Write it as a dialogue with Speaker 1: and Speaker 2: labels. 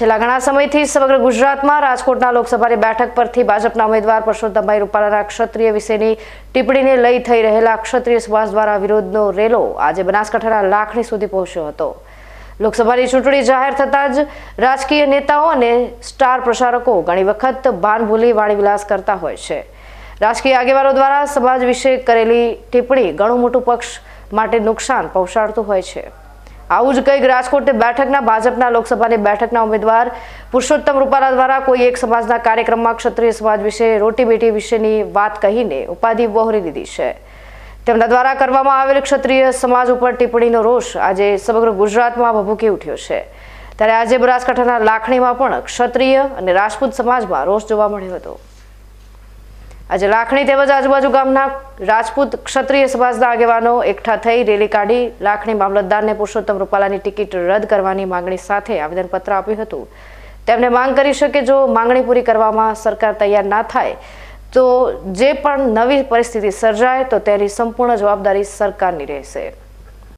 Speaker 1: છેલ્લા ઘણા સમયથી સમગ્ર ગુજરાતમાં રાજકોટના લોકસભાની બેઠક પરથી ભાજપના ઉમેદવાર પરસોત્તમભાઈ રૂપાલાના ક્ષત્રિય વિશેની ટિપ્પણીને લઈ થઈ રહેલા ક્ષત્રિય સમાજ દ્વારા વિરોધનો રેલો આજે બનાસકાંઠાના લાખણી સુધી પહોંચ્યો હતો. લોકસભાની ચૂંટણી જાહેર થતાં જ રાજકીય નેતાઓ અને સ્ટાર પ્રસારકો ઘણી વખત ભાન ભૂલી વાણીવિલાસ કરતા હોય છે. રાજકીય આગેવાનો દ્વારા સમાજ વિશે કરેલી ટિપ્પણી ઘણું મોટું પક્ષ માટે નુકસાન પહોંચાડતું હોય છે. આવું જ કંઈક રાજકોટ બેઠકના ભાજપના લોકસભાની બેઠકના ઉમેદવાર પુરુષોત્તમ રૂપાલા દ્વારા કોઈ એક સમાજના કાર્યક્રમમાં ક્ષત્રિય સમાજ વિશે રોટી બેટી વિશેની વાત કહીને ઉપાધિ વહોરી દીધી છે. તેમના દ્વારા કરવામાં આવેલ ક્ષત્રિય સમાજ ઉપર ટિપ્પણીનો રોષ આજે સમગ્ર ગુજરાતમાં ભભૂકી ઉઠ્યો છે. ત્યારે આજે બનાસકાંઠાના લાખણીમાં પણ ક્ષત્રિય અને રાજપૂત સમાજમાં રોષ જોવા મળ્યો હતો. આજે લાખણી તેમજ આજુબાજુ ગામના રાજપૂત ક્ષત્રિય સમાજના આગેવાનો એકઠા થઈ રેલી કાઢી લાખણી મામલતદારને પુરુષોત્તમ રૂપાલાની ટિકિટ રદ કરવાની માંગણી સાથે આવેદનપત્ર આપ્યું હતું. તેમને માંગ કરી છે કે જો માંગણી પૂરી કરવામાં સરકાર તૈયાર ના થાય, તો જે પણ નવી પરિસ્થિતિ સર્જાય, તો તેની સંપૂર્ણ જવાબદારી સરકારની રહેશે.